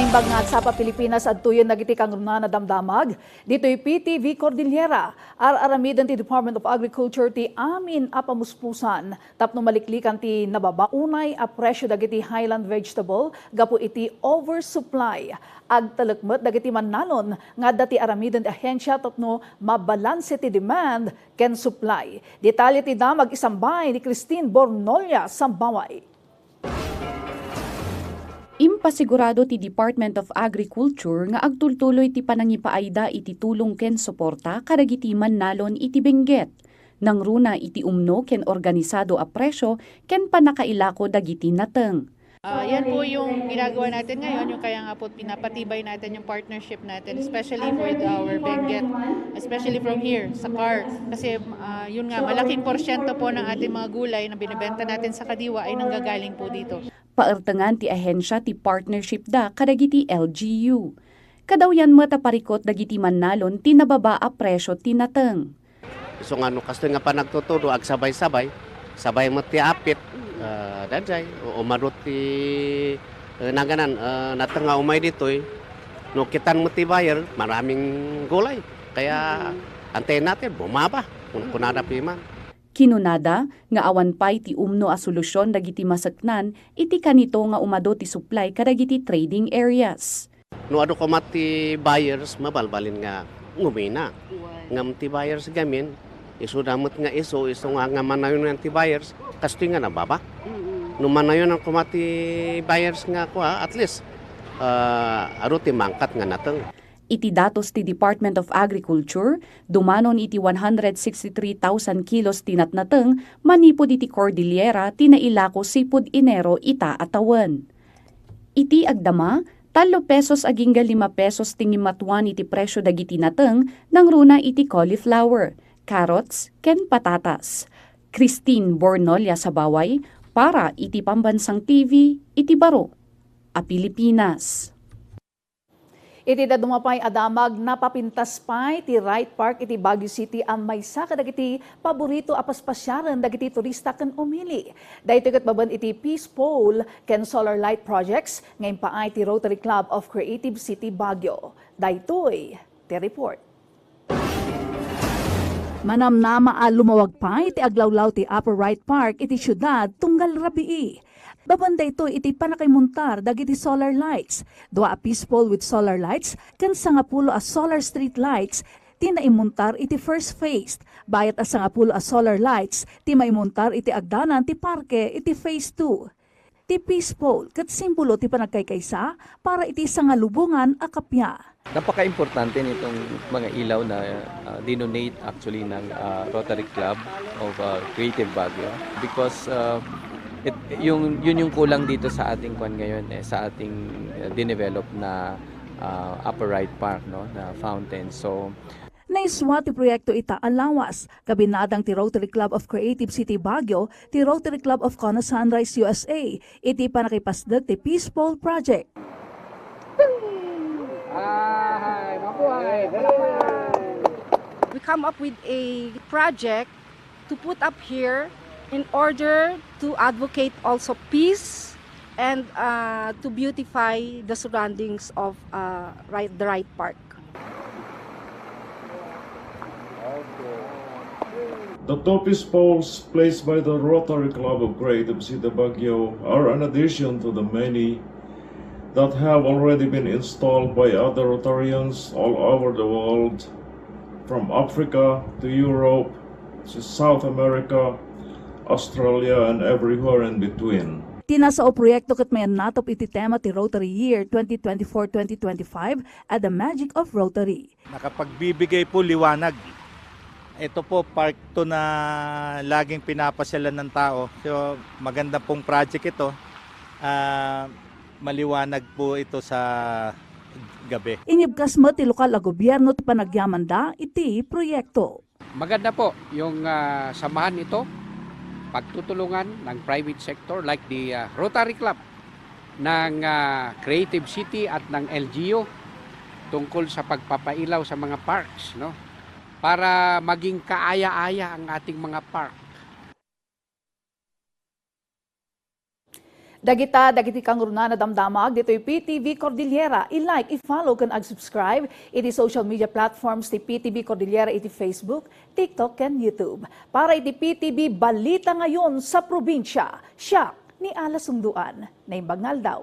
Naimbag nga sa pa Pilipinas at tuyon nagiti kang na damdamag. Dito'y PTV Cordillera. Ar-aramidan ti Department of Agriculture ti amin apamuspusan. Tapno maliklikan ti nababaunay a presyo dagiti highland vegetable gapo iti oversupply. Ag talakmet dagiti mannalon nga dati aramidan ti ahensya tapno mabalanse ti demand ken supply. Detalye ti damag isambay ni Christine Bornolia Sambaway. Impasigurado ti Department of Agriculture nga agtultuloy ti panangipaayda iti tulong ken suporta kadagiti mannalon iti bengget. Nang runa iti umno ken organisado a presyo ken panakailako dagiti nateng. Ah, yan po yung ginagawa natin ngayon, yung kaya nga po pinapatibay natin yung partnership natin, especially with our Benguet, especially from here, sa car. Kasi ah, yun nga, malaking porsyento po ng ating mga gulay na binibenta natin sa Kadiwa ay nanggagaling po dito. Paertengan ti ahensya ti partnership da kadagiti LGU. Kadawyan mo parikot dagiti mannalon ti nababa a presyo ti nateng. So nga no kasto nga pa nagtuturo ag sabay-sabay, sabay mo ti apit, uh, daday, o umarot ti uh, naganan, uh, natanga umay ditoy, no kitan mo ti buyer, maraming gulay. Kaya antayin natin, bumaba, kung kunada piman. Kinunada nga awan pay ti umno a solusyon dagiti masaknan iti kanito nga umado ti supply kadagiti trading areas. No ado ko mati buyers, mabalbalin nga ngumina. Ngam ti buyers gamin, iso damot nga iso, iso nga nga manayon nga ti buyers, kasto nga nababa. No manayon ang kumati buyers nga ko at least uh, aro ti mangkat nga nateng. Iti datos ti Department of Agriculture, dumanon iti 163,000 kilos tinatnateng manipod iti Cordillera tinailako sipud Enero ita atawan. Iti agdama, talo pesos agingga 5 pesos tingimatuan iti presyo dagiti nateng nang runa iti cauliflower, carrots, ken patatas. Christine Bornolia sa Baway, para iti Pambansang TV, iti Baro, a Pilipinas. Iti dadumapay adamag napapintas pay ti Wright Park iti Baguio City ang maysa kadagiti paborito apaspasyaran dagiti turista ken umili. Daytoy ket baban iti Peace Pole ken Solar Light Projects ngayon paay ti Rotary Club of Creative City Baguio. Daytoy ti report. Manamnama a lumawag pa iti aglawlaw ti Upper Wright Park iti syudad tunggal rabii. Babanda ito iti panakaymuntar dagiti solar lights. Dua peaceful with solar lights kan sangapulo a solar street lights ti naimuntar iti first phase. Bayat a sangapulo a solar lights ti maimuntar iti agdanan ti parke iti phase 2 ti peaceful kat simbolo ti panagkaykaysa para iti sangalubungan a kapya. Napaka-importante nitong mga ilaw na uh, dinonate actually ng uh, Rotary Club of uh, Creative Baguio because uh, it, yung yun yung kulang dito sa ating kwan ngayon eh sa ating uh, dinevelop na uh, Upper Right Park no na fountain. So Naiswa ti proyekto ita alawas, kabinadang ti Rotary Club of Creative City Baguio, ti Rotary Club of Kona Sunrise USA, iti panakipasdag ti Peaceful Project. We come up with a project to put up here in order to advocate also peace and uh, to beautify the surroundings of uh, right, the right park. The Topis poles placed by the Rotary Club of Creative City Baguio are an addition to the many that have already been installed by other Rotarians all over the world, from Africa to Europe to South America, Australia, and everywhere in between. Tinasa o proyekto kat may natop iti tema ti Rotary Year 2024-2025 at the Magic of Rotary. nakapagbibigay po liwanag. Ito po park to na laging pinapasyalan ng tao. So maganda pong project ito. Ah, maliwanag po ito sa gabi. Inyibkas mo ti lokal a gobyerno ti panagyaman da iti proyekto. Maganda po yung ah, samahan ito, pagtutulungan ng private sector like the ah, Rotary Club ng ah, Creative City at ng LGU tungkol sa pagpapailaw sa mga parks, no? Para maging kaaya-aya ang ating mga park. Dagita, dagiti kang runa na damdamag, dito'y PTV Cordillera. I-like, i-follow, kan ag-subscribe. Iti social media platforms ti PTV Cordillera, iti Facebook, TikTok, and YouTube. Para iti PTV Balita ngayon sa probinsya. Siya ni Ala Sunduan, na imbangal daw.